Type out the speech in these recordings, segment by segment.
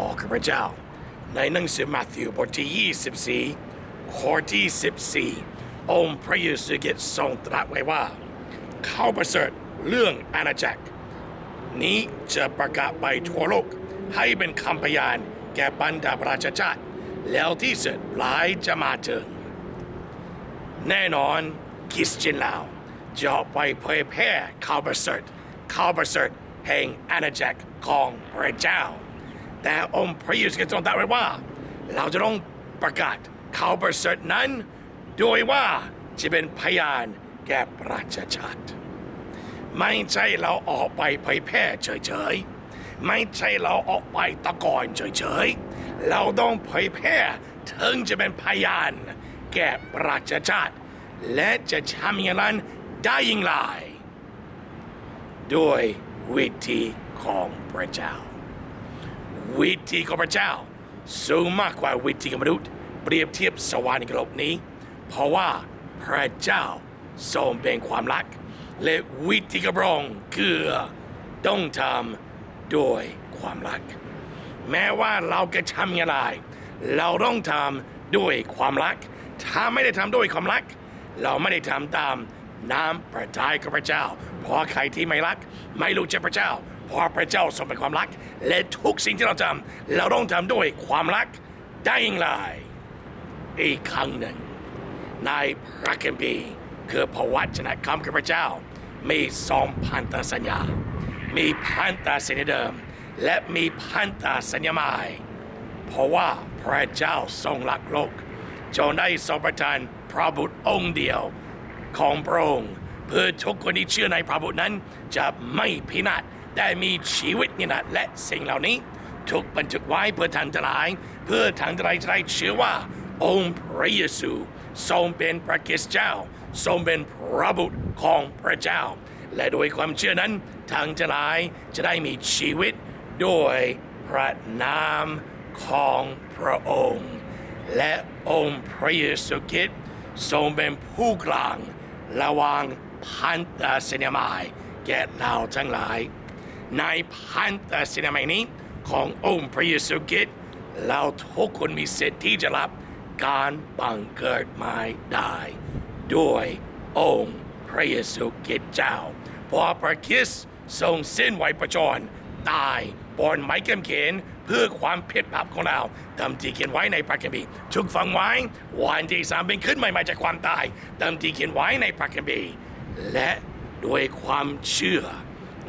ขอข้าพเจ้า ในหนังสือมัทธิวบทที่ 24 ข้อที่ 14 องค์พระเยซูคริสต์ทรงตรัสไว้ว่า เข้าประเสริฐเรื่องอาณาจักร นี้จะประกาศไปทั่วโลก ให้เป็นคำพยานแก่บรรดาประชาชาติ แล้วที่สุดหลายจะมาถึง แน่นอนคริสเตียนลาวจะไปเผยแพร่ข่าวประเสริฐข่าวประเสริฐแห่งอาณาจักรของพระเจ้า แต่องค์พระเยซูคริสต์ทรงตรัสไว้ว่า เราจะต้องประกาศข่าวประเสริฐนั้น โดยว่าจะเป็นพยานแก่ประชาชาติไม่ใช่เราออกไปเผยแพร่เฉยๆ ไม่ใช่เราออกไปตะกอนเฉยๆ เราต้องเผยแพร่ถึงจะเป็นพยานแก่ประชาชาติ และจะทำอย่างนั้นได้ยิ่างไรด้วยวิธีของพระเจ้า วิธีของพระเจ้า สูงมากกว่าวิธีของมนุษย์ เปรียบเทียบสวรรค์กับโลกนี้ เพราะว่าพระเจ้าทรงเป็นความรัก และวิธีกระบองคือต้องทำโดยความรัก แม้ว่าเราจะทำอย่างไรเราต้องทำด้วยความรัก ถ้าไม่ได้ทำด้วยความรัก เราไม่ได้ทำตามน้ำประทัยของพระเจ้า เพราะใครที่ไม่รัก ไม่รู้จักพระเจ้า เพราะพระเจ้าทรงเป็นความรัก และทุกสิ่งที่เราทำเราต้องทำด้วยความรักได้อย่างไรอีกครั้งหนึ่งในพระคัมภีร์คือพระวจนะคำของพระเจ้า มีสองพันธสัญญา มีพันธสัญญาเดิม และมีพันธสัญญาใหม่เพราะว่าพระเจ้าทรงรักโลกจนได้ทรงประทานพระบุตรองค์เดียวของพระองค์เพื่อทุกคนที่เชื่อในพระบุตรนั้นจะไม่พินาศ แต่มีชีวิตนิรันดร์และสิ่งเหล่านี้ ถูกบันทึกไว้เพื่อทางทั้งหลาย เพื่อทางทั้งหลายจะได้เชื่อว่า องค์พระเยซูทรงเป็นพระคริสต์เจ้าทรงเป็นพระบุตรของพระเจ้า และโดยความเชื่อนั้นทางทั้งหลายจะได้มีชีวิตด้วยพระนามของพระองค์ และองค์พระเยซูคริสต์ทรงเป็นผู้กลางระหว่างพันธสัญญาหม่แก่เราทั้งหลาย ในพันธสัญญาใหม่นี้ขององค์พระเยซูคริสต์เราทุกคนมีสิทธิ์ที่จะรับการบังเกิดใหม่ได้ด้วยองค์พระเยซูคริสต์เจ้าพราะพระคริสต์ทรงสิ้นไวประจรตายบนไม้กางเขนเพื่อความผิดบาปของเราตามที่เขียนไว้ในพระคัมภีร์ถูกฝังไว้วันที่สามเป็นขึ้นใหม่มาจากความตายตามที่เขียนไว้ในพระคัมภีร์และด้วยความเชื่อ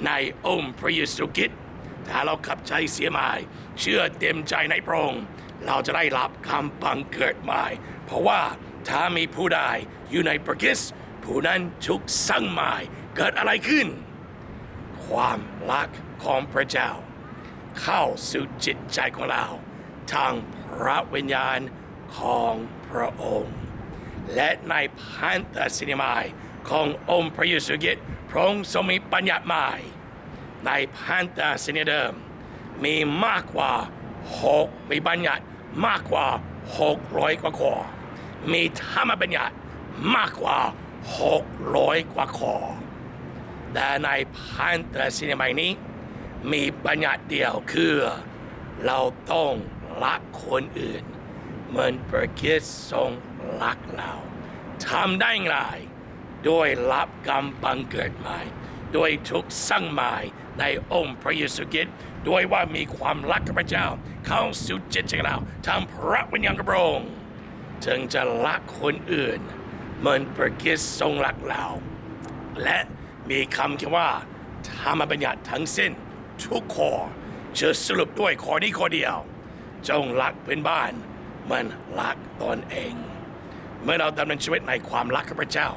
ในองค์พระเยซูคริสต์ถ้าเราขับใจเสียหมาย เชื่อเต็มใจในพระองค์เราจะได้รับคำบังเกิดใหม่ เพราะว่าถ้ามีผู้ใดอยู่ในพระคิสผู้นั้นถูกสร้างใหม่เกิดอะไรขึ้น ความรักของพระเจ้า เข้าสู่จิตใจของเรา ทางพระวิญญาณของพระองค์ และในพันธสัญญาใหม่ขององค์พระเยซูคริสต์ ระองค์ทรงมีปัญญาใหม่ ในพันธสัญญาเดิม มีมากกว่าหกมีบัญญัติมากกว่าหกร้อยกว่าข้อมีธรรมบัญญัติมากกว่าหกร้อยกว่าข้อแต่ในพันธสัญญาใหม่นี้ มีบัญญัติเดียวคือ เราต้องรักคนอื่น เหมือนพระคริสต์ทรงรักเราทำได้ไง โดยรับกรรมบังเกิดใหม่โดยถูกสร้างใหม่ในองค์พระเยซูคริสต์โดยว่ามีความรักกับพระเจ้า เข้าสู่จิตใจเราทำพระวิญญาณกระโปรงจึงจะรักคนอื่น เหมือนพระคริสต์ทรงรักเรา และมีคำที่ว่าธรรมบัญญัติทั้งสิ้นทุกข้อจะสรุปด้วยข้อนี้ข้อเดียว จงรักเพื่อนบ้านเหมือนรักตนเอง เมื่อเราดำเนินชีวิตในความรักกับพระเจ้า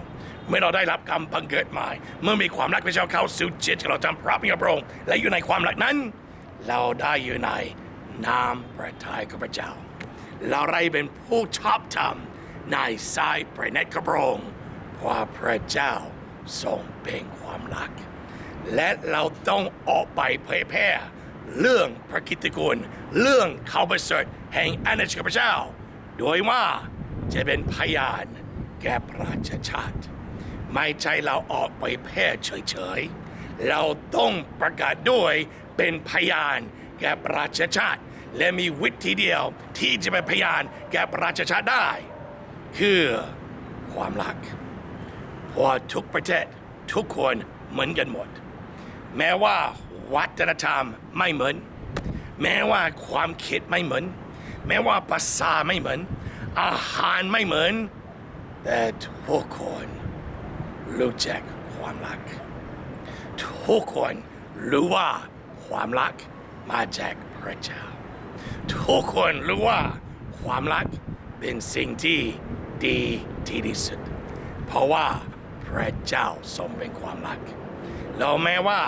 เมื่อเราได้รับกรรมบังเกิดใหม่ เมื่อมีความรักพระเจ้าเข้าสู่จิตของเราจำพระพิญญาพระองค์และอยู่ในความรักนั้น เราได้อยู่ในนามประทัยของพระเจ้า เราได้เป็นผู้ชอบธรรมในสายพระเนตรของพระองค์เพราะพระเจ้าทรงเป็นความรัก และเราต้องออกไปเผยแพร่เรื่องพระกิตติคุณเรื่องข่าวประเสริฐแห่งอาณาจักรพระเจ้า โดยว่าจะเป็นพยานแก่ประชาชาติ ไม่ใช่เราออกไปแพร่เฉยๆ เราต้องประกาศด้วยเป็นพยานแก่ประชาชาติ และมีวิธีเดียวที่จะเป็นพยานแก่ประชาชาติได้ คือความรักเพราะทุกประเทศทุกคนเหมือนกันหมด แม้ว่าวัฒนธรรมไม่เหมือน แม้ว่าความคิดไม่เหมือน แม้ว่าภาษาไม่เหมือน อาหารไม่เหมือน แต่ทุกคน รู้จักความรัก ทุกคนรู้ว่าความรักมาจากพระเจ้า ทุกคนรู้ว่าความรักเป็นสิ่งที่ดีที่ดีสุด เพราะว่าพระเจ้าทรงเป็นความรักแล้วแม้ว่า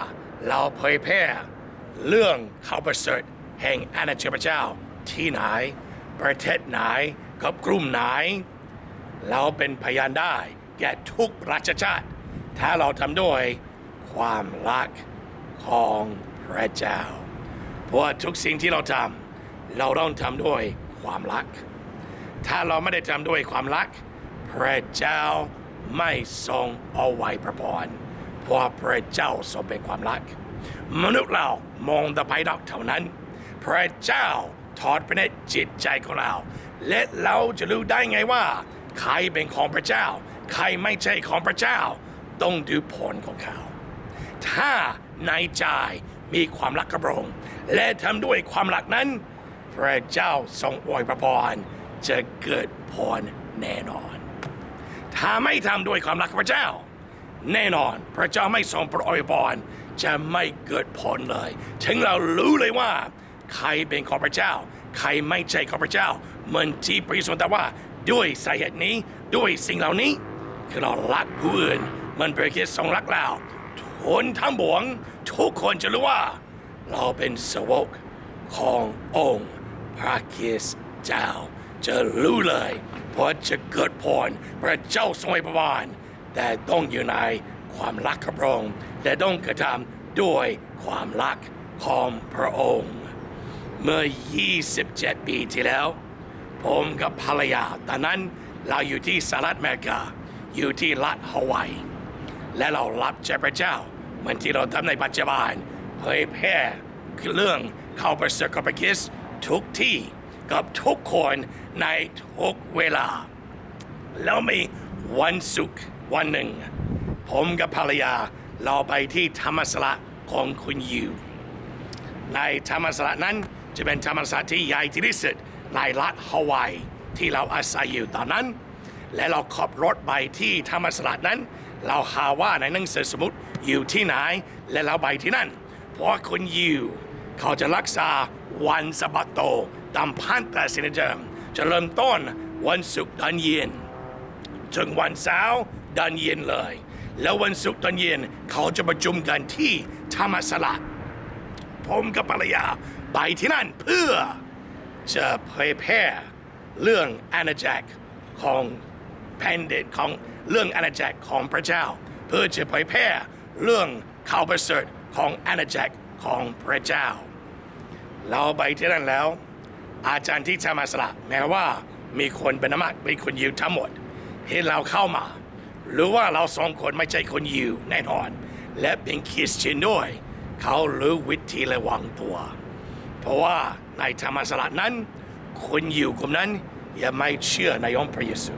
เราเผยแพร่เรื่องข่าวประเสริฐแห่งอาณาจักรพระเจ้าที่ไหน ประเทศไหนกับกลุ่มไหน เราเป็นพยานได้ แก่ทุกราชชาติ ถ้าเราทำด้วยความรักของพระเจ้า เพราะทุกสิ่งที่เราทำเราต้องทำด้วยความรัก ถ้าเราไม่ได้ทำด้วยความรัก พระเจ้าไม่ทรงเอาไว้ประพรเพราะพระเจ้าทรงเป็นความรัก มนุษย์เรามองแต่ภายนอกเท่านั้น พระเจ้าทอดไปในจิตใจของเรา และเราจะรู้ได้ไงว่า ใครเป็นของพระเจ้า ใครไม่ใช่ของพระเจ้า ต้องดูผลของเขา ถ้าในใจมีความรักกระพรองและทำด้วยความรักนั้น พระเจ้าทรงอวยพระพรจะเกิดผลแน่นอน ถ้าไม่ทำด้วยความรักพระเจ้า แน่นอนพระเจ้าไม่ทรงโปรอวยพรจะไม่เกิดผลเลย ถึงเรารู้เลยว่า ใครเป็นของพระเจ้า ใครไม่ใช่ของพระเจ้า เหมือนที่พระเยซูแต่ว่าด้วยสาเหตุนี้ด้วยสิ่งเหล่านี้ คือเรารักผู้อื่นมันพระคริสต์ทรงรักเราทุนทั้งบวง ทุกคนจะรู้ว่า เราเป็นสวกขององค์พระคริสต์เจ้า จะรู้เลยเพราะจะเกิดผลพระเจ้าทรงให้ประวานแต่ต้องอยู่ในความรักของพระองค์และต้องกระทำด้วยความรักของพระองค์ เมื่อ 27 ปีที่แล้ว ผมกับภรรยาตอนนั้นเราอยู่ที่สหรัฐอเมริกา อยู่ที่รัฐฮาวาย และเรารับใจพระเจ้าเหมือนที่เราทำในปัจจุบันเผยแพร่เรื่องข่าวประเสริฐของพระคริสต์ทุกที่กับทุกคนในทุกเวลา แล้วมีวันศุกร์วันหนึ่ง ผมกับภรรยาเราไปที่ธรรมศาลาของคุณยูในธรรมศาลานั้นจะเป็นธรรมศาลาที่ใหญ่ที่สุดในรัฐฮาวายที่เราอาศัยอยู่ตอนนั้น และเราขับรถไปที่ธรรมศาลานั้น เราหาว่าในหนังสือสมุดอยู่ที่ไหน และเราไปที่นั่น เพราะคุณยูเขาจะรักษาวันสะบัตโตตามพันธสัญญาจะเริ่มต้นวันศุกร์ตอนเย็นถึงวันเสาร์ตอนเย็นเลย แล้ววันศุกร์ตอนเย็นเขาจะประชุมกันที่ธรรมศาลาผมกับภรรยาไปที่นั่นเพื่อจะเผยแพร่เรื่องอาณาจักรของ แผ่นดินของเรื่องอาณาจักรของพระเจ้า เพื่อจะเผยแพร่เรื่องข่าวประเสริฐของอาณาจักรของพระเจ้า เราไปที่นั่นแล้ว อาจารย์ที่ธรรมศาลาแม้ว่ามีคนเป็นมากเป็นคนยิวทั้งหมดเห็นเราเข้ามา หรือว่าเราสองคนไม่ใช่คนยิวแน่นอน และเป็นคริสเตียนด้วย เขารู้วิธีระวังตัว เพราะว่าในธรรมศาลานั้น คนยิวกลุ่มนั้นยังไม่เชื่อในองค์พระเยซู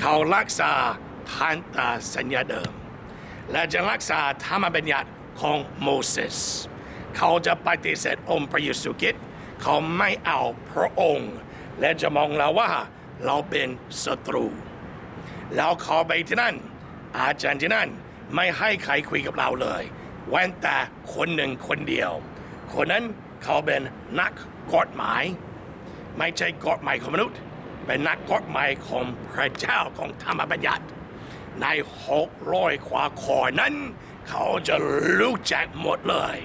เขารักษาพันธสัญญาเดิม และจะรักษาธรรมบัญญัติของโมเสสเขาจะปฏิเสธองค์พระเยซูคริสต์เขาไม่เอาพระองค์ และจะมองเราว่าเราเป็นศัตรู แล้วเขาไปที่นั่น อาจารย์ที่นั่นไม่ให้ใครคุยกับเราเลยเว้นแต่คนหนึ่งคนเดียว คนนั้นเขาเป็นนักกฎหมาย ไม่ใช่กฎหมายของมนุษย์ เป็นนักกฎหมายของพระเจ้าของธรรมบัญญัติ ในหกร้อยกว่าขอนั้น เขาจะรู้จักหมดเลย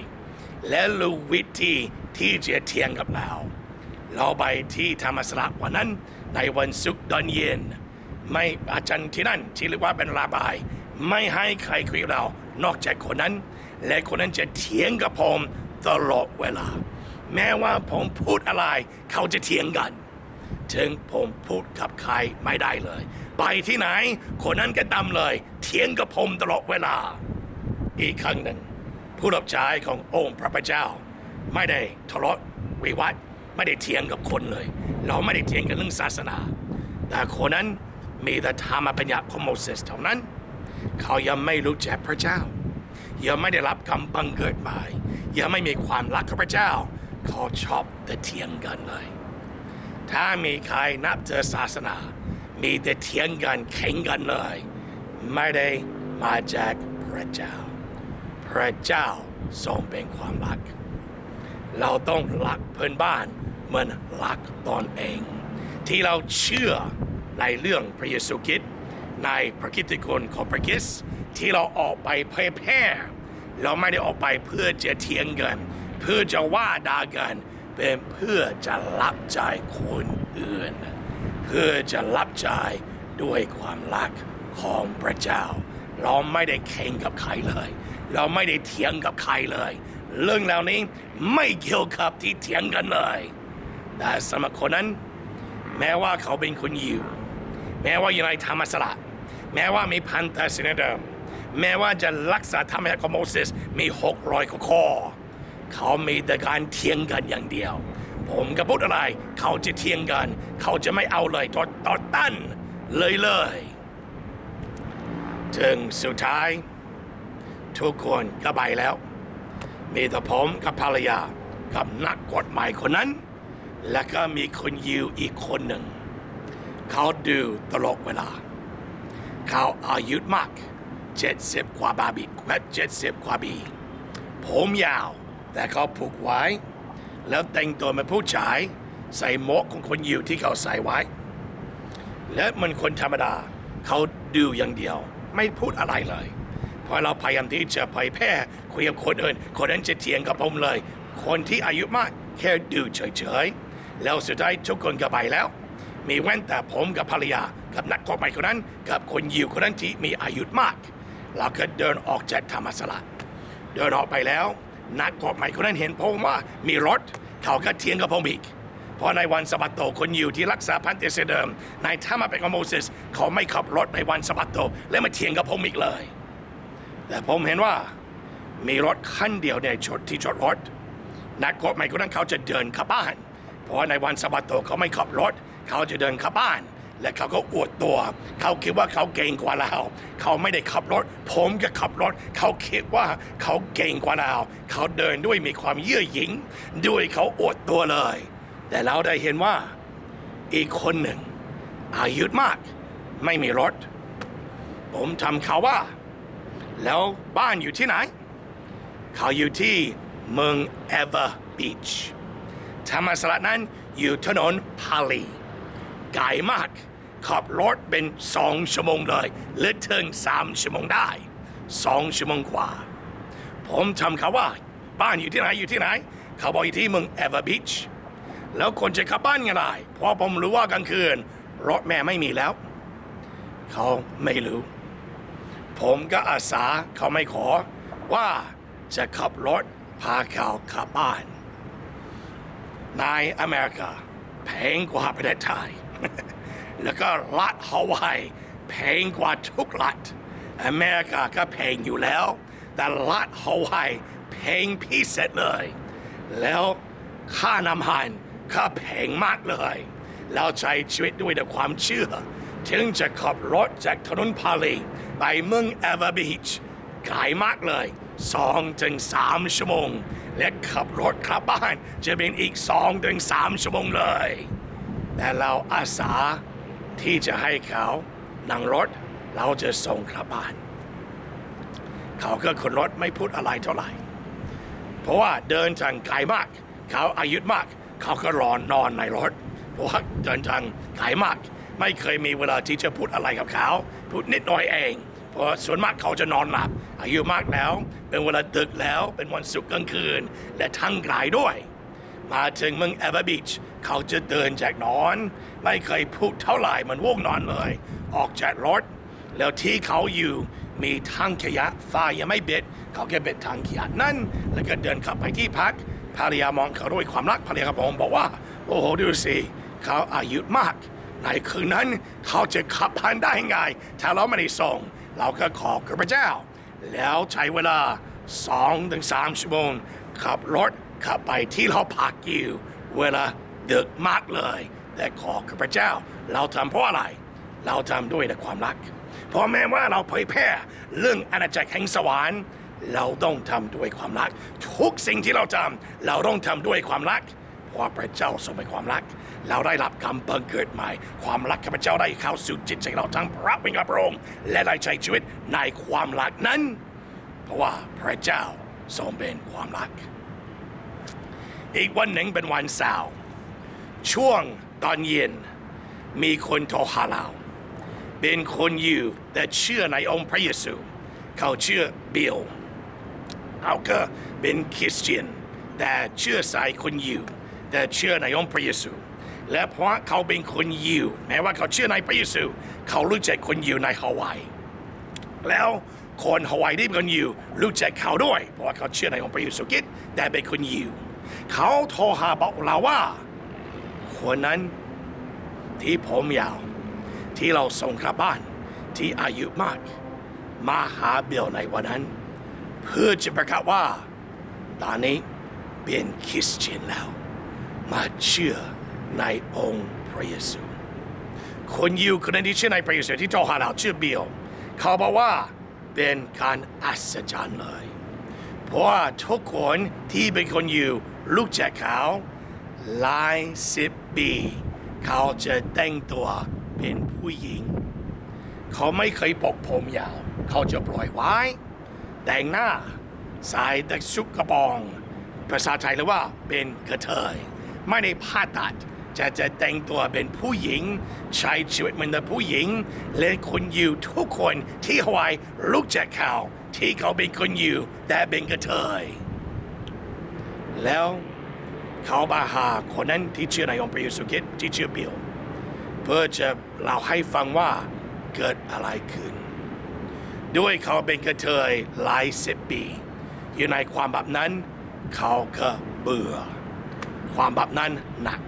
และรู้วิธีที่จะเทียงกับเรา เราไปที่ธรรมศาลาวันนั้น ในวันศุกร์ตอนเย็น ไม่อาจารย์ที่นั่นที่เรียกว่าเป็นราบาย ไม่ให้ใครคุยกเรา นอกจากคนนั้น และคนนั้นจะเถียงกับผมตลอดเวลา แม้ว่าผมพูดอะไร เขาจะเถียงกัน ถึงผมพูดกับใครไม่ได้เลย ไปที่ไหน คนนั้นก็ตามเลย เถียงกับผมตลอดเวลา อีกครั้งหนึ่ง ผู้รับใช้ขององค์พระพเจ้า ไม่ได้ทะเลาะวิวาทไม่ได้เถียงกับคนเลย เราไม่ได้เถียงกันเรื่องศาสนา แต่คนนั้นมีแต่ธรรมปัญญาของโมเสสเท่านั้น เขายังไม่รู้จักพระเจ้า ยังไม่ได้รับคำบังเกิดใหม่ยังไม่มีความรักกับพระเจ้า เขาชอบแต่เถียงกันเลย ถ้ามีใครนับถือศาสนา มีแต่เถียงกันแข่งกันเลย ไม่ได้มาจากพระเจ้า พระเจ้าทรงเป็นความรัก เราต้องรักเพื่อนบ้านเหมือนรักตนเอง ที่เราเชื่อในเรื่องพระเยซูคริสต์ในพระกิตติคุณของพระคริสต์ที่เราออกไปเผยแพร่เราไม่ได้ออกไปเพื่อจะเถียงกัน เพื่อจะว่าด่ากัน เป็นเพื่อจะรับใจคนอื่น เพื่อจะรับใจด้วยความรักของพระเจ้า เราไม่ได้แข่งกับใครเลย เราไม่ได้เถียงกับใครเลย เรื่องเหล่านี้ไม่เกี่ยวกับที่เถียงกันเลย แต่สำหรับคนนั้น แม้ว่าเขาเป็นคนยิว แม้ว่าอยู่ในธรรมสละแม้ว่ามีพันธสัญญาเดิม แม้ว่าจะรักษาธรรมชาติของโมเสสมีหกร้อยกว่าข้อ เขามีแต่การเถียงกันอย่างเดียว ผมก็พูดอะไร เขาจะเถียงกัน เขาจะไม่เอาเลยต่อต่อต้านเลยเลยถึงสุดท้าย ทุกคนก็ไปแล้ว มีแต่ผมกับภรรยากับนักกฎหมายคนนั้น และก็มีคนยิวอีกคนหนึ่ง เขาดูตลกเวลา เขาอายุมากเจ็ดสิบกว่าบาบีเจ็ดสิบกว่าปีผมยาว แต่เขาผูกไว้ แล้วแต่งตัวเป็นผู้ชาย ใส่หมวกของคนยิวที่เขาใส่ไว้ และมันคนธรรมดา เขาดูอย่างเดียว ไม่พูดอะไรเลยเพราะเราพยายามที่จะเผยแพร่คุยกับคนอื่น คนนั้นจะเถียงกับผมเลย คนที่อายุมากแค่ดูเฉยๆแล้วสุดท้ายทุกคนก็ไปแล้ว มีแว่นแต่ผมกับภรรยากับนักกฎหมายคนนั้น กับคนยิวคนนั้นที่มีอายุมากเราก็เดินออกจากธรรมศาลาเดินออกไปแล้ว นักกฎหมายคนนั้นเห็นผมว่ามีรถ เขาก็เถียงกับผมอีก เพราะในวันสะบัตโตคนอยิวที่รักษาพันธเสเดิมในธรรมเป็นของโมเสสเขาไม่ขับรถในวันสะบัตโต และมาเถียงกับผมอีกเลย แต่ผมเห็นว่ามีรถคันเดียวในชดที่จอดรถ นักกฎหมายคนนั้นเขาจะเดินข้าบ้าน เพราะในวันสะบัตโตเขาไม่ขับรถ เขาจะเดินข้าบ้าน และเขาก็อวดตัว เขาคิดว่าเขาเก่งกว่าเรา เขาไม่ได้ขับรถ ผมก็ขับรถ เขาคิดว่าเขาเก่งกว่าเรา เขาเดินด้วยมีความเยื่อหยิ่งด้วยเขาอวดตัวเลย แต่เราได้เห็นว่า อีกคนหนึ่ง อายุมาก ไม่มีรถ ผมทำเขาว่า แล้วบ้านอยู่ที่ไหน เขาอยู่ที่เมืองเอเวอร์บีชธรรมศาสตร์นั้นอยู่ถนนพาลีไกลมาก ขับรถเป็นสองชั่วโมงเลยหรือถึงสามชั่วโมงได้สองชั่วโมงกว่า ผมทำเขาว่า บ้านอยู่ที่ไหนอยู่ที่ไหน เขาบอกอยู่ที่เมืองเอเวอร์บีชแล้วคนจะขับบ้านยังไงเพราะผมรู้ว่ากลางคืน รถแม่ไม่มีแล้ว เขาไม่รู้ ผมก็อาสาเขาไม่ขอ ว่าจะขับรถพาเขาขับบ้านในอเมริกาแพงกว่าประเทศไทย แล้วก็รัฐฮาวายแพงกว่าทุกรัฐอเมริกาก็แพงอยู่แล้ว แต่รัฐฮาวายแพงพิเศษเลย แล้วค่าน้ำมันก็แพงมากเลยแล้วใช้ชีวิตด้วยแต่ความเชื่อ ถึงจะขับรถจากถนนพาลีไปเมืองเอเวอร์บีชไกลมากเลยสองถึงสามชั่วโมง และขับรถกลับบ้านจะเป็นอีกสองถึงสามชั่วโมงเลย แต่เราอาสา ที่จะให้เขานั่งรถ เราจะส่งกลับบ้าน เขาก็ขนรถไม่พูดอะไรเท่าไหร่ เพราะว่าเดินทางไกลมาก เขาอายุมาก เขาก็รอนอนในรถ เพราะว่าเดินทางไกลมาก ไม่เคยมีเวลาที่จะพูดอะไรกับเขา พูดนิดหน่อยเอง เพราะส่วนมากเขาจะนอนหลับ อายุมากแล้ว เป็นเวลาดึกแล้ว เป็นวันศุกร์กลางคืน และทั้งไกลด้วย มาถึงเมืองเอเวอร์บีช เขาจะเดินจากนอน ไม่เคยพูดเท่าไหร่มันว่วงนอนเลย ออกจากรถ แล้วที่เขาอยู่มีถังขยะฟ้ายังไม่เบ็ด เขาแค่เบ็ดถังขยะนั่น แล้วก็เดินขับไปที่พักภรรยามองเขาด้วยความรักภรรยาผมบอกว่า โอ้โหดูสิเขาอายุมาก ในคืนนั้นเขาจะขับผ่านได้ไงถ้าเราไม่ได้ส่ง เราก็ขอพระเจ้า แล้วใช้เวลาสองถึงสามชั่วโมงขับรถขับไปที่เราพักอยู่ เวลา ดึกมากเลย แต่ขอข้าพเจ้า เราทำเพราะอะไร เราทำด้วยแต่ความรัก เพราะแม้ว่าเราเผยแพร่เรื่องอาณาจักรแห่งสวรรค์เราต้องทำด้วยความรัก ทุกสิ่งที่เราทำเราต้องทำด้วยความรักเพราะพระเจ้าทรงเป็นความรัก เราได้รับคำบังเกิดใหม่ ความรักข้าพเจ้าได้เข้าสู่จิตใจเราทั้งพระเป็นกับพระองค์และได้ใช้ชีวิตในความรักนั้น เพราะว่าพระเจ้าทรงเป็นความรัก อีกวันหนึ่งเป็นวันเสาร์ ช่วงตอนเย็น มีคนโทรหาเราเป็นคนยิวแต่เชื่อในองค์พระเยซู เขาเชื่อบิลเขาก็เป็นคริสเตียน แต่เชื่อสายคนยิวแต่เชื่อในองค์พระเยซู และเพราะเขาเป็นคนยิวแม้ว่าเขาเชื่อในพระเยซู เขารู้จักคนยิวในฮาวาย แล้วคนฮาวายที่เป็นคนยิวรู้จักเขาด้วย เพราะว่าเขาเชื่อในองค์พระเยซูคริสต์แต่เป็นคนยิว เขาโทรหาบอกเราว่า คนนั้นที่ผมยาว ที่เราส่งกลับบ้านที่อายุมาก มาหาเบลในวันนั้น เพื่อจะประกาศว่า ตอนนี้เป็นคริสเตียนแล้ว มาเชื่อในองค์พระเยซูคนยิวคนนั้นที่เชื่อในพระเยซูที่โทรหาเราชื่อเบลเขาบอกว่าเป็นการอัศจรรย์เลย เพราะว่าทุกคนที่เป็นคนยิวรู้จักเขาหลายสิบ ปี เขาจะแต่งตัวเป็นผู้หญิง เขาไม่เคยปกผมยาว เขาจะปล่อยไว้ แต่งหน้าใส่แต่ชุดกระบองภาษาไทยเรียกว่าเป็นกระเทย ไม่ได้ผ่าตัดจะจะแต่งตัวเป็นผู้หญิง ใช้ชีวิตเหมือนผู้หญิง และคนอยิวทุกคนที่ฮวายรู้จักเขาที่เขาเป็นคนอยิวแต่เป็นกระเทย แล้ว เขามาหาคนนั้นที่เชื่อในองค์พระเยซูคริสต์ที่ชื่อบิลเพื่อจะเล่าให้ฟังว่าเกิดอะไรขึ้น ด้วยเขาเป็นกระเทยหลายสิบปีอยู่ในความแบบนั้นเขาก็เบื่อ ความแบบนั้นหนัก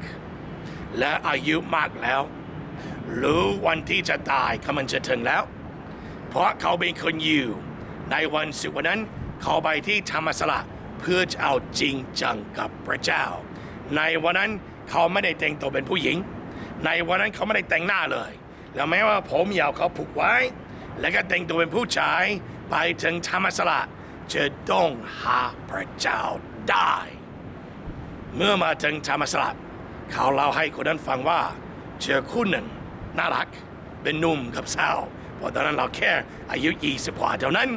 และอายุมากแล้ว รู้วันที่จะตายกำลังจะถึงแล้ว เพราะเขาเป็นคนอยิวในวันศุกร์วันนั้นเขาไปที่ธรรมศาลาเพื่อจะเอาจริงจังกับพระเจ้า ในวันนั้นเขาไม่ได้แต่งตัวเป็นผู้หญิง ในวันนั้นเขาไม่ได้แต่งหน้าเลย แล้วแม้ว่าผมยาวเขาผูกไว้ แล้วก็แต่งตัวเป็นผู้ชายไปถึงธรรมศาลาจะต้องหาพระเจ้าได้ เมื่อมาถึงธรรมศาสตร์เขาเล่าให้คนนั้นฟังว่าเจอคู่หนึ่งน่ารักเป็นหนุ่มกับสาวเพราะตอนนั้นเราแค่อายุ 20กว่าเท่านั้น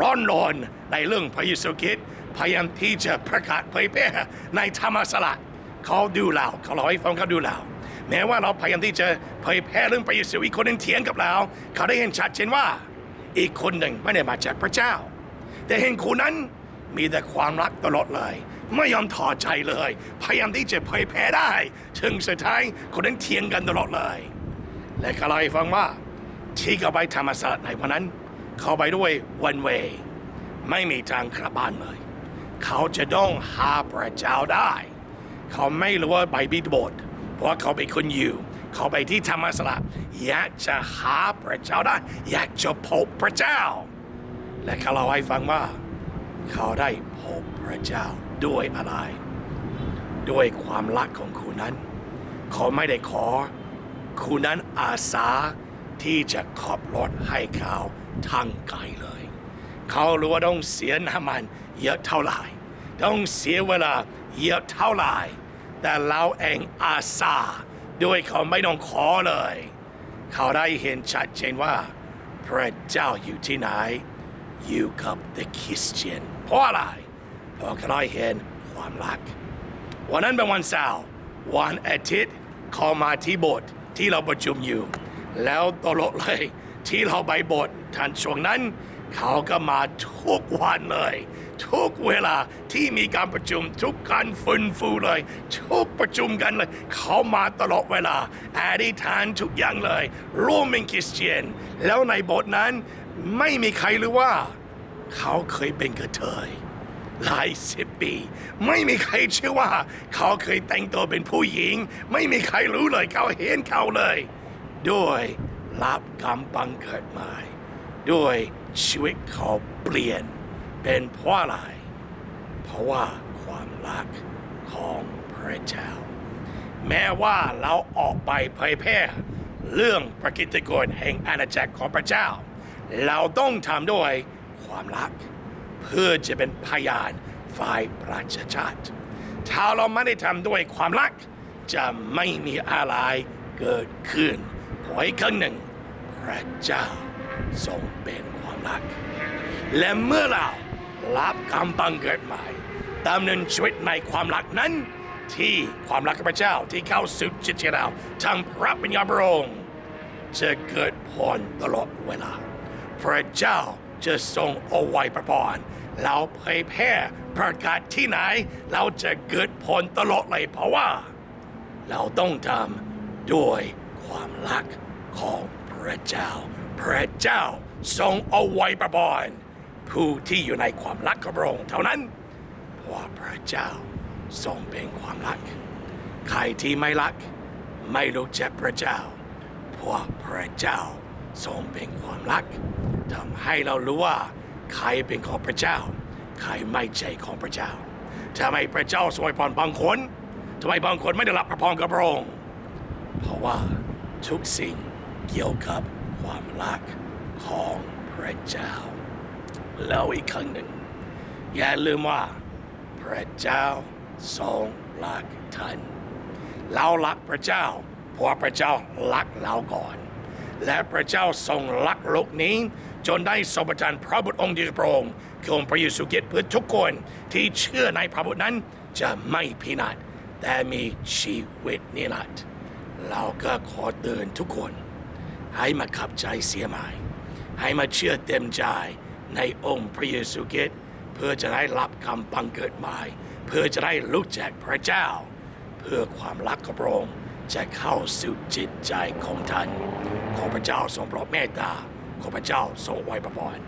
ร้อนรนในเรื่องพระเยซูคริสต์ พยายามที่จะประกาศเผยแพร่ในธรรมสตร์เขาดูเราเขาเล่าให้ฟังเขาดูเราแม้ว่าเราพยายามที่จะเผยแพร่เรื่องพระเยซูอีกคนหนึ่งเถียงกับเรา เขาได้เห็นชัดเจนว่า อีกคนหนึ่งไม่ได้มาจากพระเจ้า แต่เห็นคนนั้นมีแต่ความรักตลอดเลย ไม่ยอมถอดใจเลย พยายามที่จะเผยแพร่ได้ถึงสุดท้ายคนนั้นเถียงกันตลอดเลย และเขาเล่าให้ฟังว่าที่เขาไปธรรมศาสตร์ในวันนั้น เขาไปด้วยวันเว ไม่มีทางกลับบ้านเลย เขาจะต้องหาพระเจ้าได้ เขาไม่รู้ว่าไปบิดโบสถ์เพราะเขาเป็นคนยิวเขาไปที่ธรรมศาสตร์อยากจะหาพระเจ้าได้ อยากจะพบพระเจ้า และเขาเล่าให้ฟังว่า เขาได้พบพระเจ้าด้วยอะไร ด้วยความรักของคุณนั้น เขาไม่ได้ขอ คุณนั้นอาสาที่จะขับรถให้เขาทางไกลเลย เขารู้ว่าต้องเสียน้ำมัน เยอะเท่าไหร่ ต้องเสียเวลาเยอะเท่าไหร่ แต่เราเองอาสาด้วยเขาไม่ต้องขอเลย เขาได้เห็นชัดเจนว่า พระเจ้าอยู่ที่ไหน อยู่กับ The Christian เพราะอะไรเพราะเขาได้เห็นความรัก วันนั้นเป็นวันเสาร์วันอาทิตย์เขามาที่โบสถ์ที่เราประชุมอยู่ แล้วตลกเลยที่เราไปโบสถ์ทันช่วงนั้น เขาก็มาทุกวันเลย ทุกเวลาที่มีการประชุมทุกการฟื้นฟูเลย ทุกประชุมกันเลย เขามาตลอดเวลาอธิษฐานทุกอย่างเลย ร่วมเป็นคริสเตียน แล้วในบสถ์นั้นไม่มีใครรู้ว่า เขาเคยเป็นกระเทยหลายสิบปีไม่มีใครเชื่อว่า เขาเคยแต่งตัวเป็นผู้หญิง ไม่มีใครรู้เลยเขาเห็นเขาเลย ด้วยรับกรรมบังเกิดใหม่ด้วย ชีวิตเขาเปลี่ยนเป็นเพราะอะไร เพราะว่าความรักของพระเจ้า แม้ว่าเราออกไปเผยแพร่เรื่องประกิตติกรแห่งอาณาจักรของพระเจ้า เราต้องทำด้วยความรัก เพื่อจะเป็นพยานฝ่ายประชาชาติถ้าเราไม่ได้ทำด้วยความรัก จะไม่มีอะไรเกิดขึ้นเพราะอีกครั้งหนึ่ง พระเจ้าทรงเป็น นัก และเมื่อเรารับคำบังเกิดใหม่ดำเนินชีวิตในความรักนั้น ที่ความรักของพระเจ้าที่เข้าสู่จิตใจเราทางพระปัญญาพรงจะเกิดผลตลอดเวลา พระเจ้าจะทรงเอาไว้ประพรเราเผยแพร่ประกาศที่ไหน เราจะเกิดผลตลอดเลยเพราะว่า เราต้องทำด้วยความรักของพระเจ้า พระเจ้าทรงเอาไว้ประพรผู้ที่อยู่ในความรักของพระองค์เท่านั้น เพราะพระเจ้าทรงเป็นความรัก ใครที่ไม่รัก ไม่รู้จักพระเจ้า เพราะพระเจ้าทรงเป็นความรักทำให้เรารู้ว่า ใครเป็นของพระเจ้า ใครไม่ใช่ของพระเจ้าทำไมพระเจ้าทรงพรบางคนทำไมบางคนไม่ได้รับพระพรกับพระองค์เพราะว่าทุกสิ่งเกี่ยวกับ ความรักของพระเจ้า แล้วอีกครั้งหนึ่ง อย่าลืมว่า พระเจ้าทรงรักท่านเรารักพระเจ้าเพราะว่าพระเจ้ารักเราก่อน และพระเจ้าทรงรักโลกนี้ จนได้ทรงประทานพระบุตรองค์เดียวพระองค์คือองค์พระเยซูคริสต์เพื่อทุกคนที่เชื่อในพระบุตรนั้นจะไม่พินาศแต่มีชีวิตนิรันดร์เราก็ขอเตือนทุกคน ให้มาขับใจเสียใหม่ ให้มาเชื่อเต็มใจในองค์พระเยซูคริสต์เพื่อจะได้รับคำบังเกิดใหม่ เพื่อจะได้ลุกจากพระเจ้า เพื่อความรักกระองค์จะเข้าสู่จิตใจของท่าน ขอพระเจ้าทรงโปรดเมตตา ขอพระเจ้าทรงไว้ประพร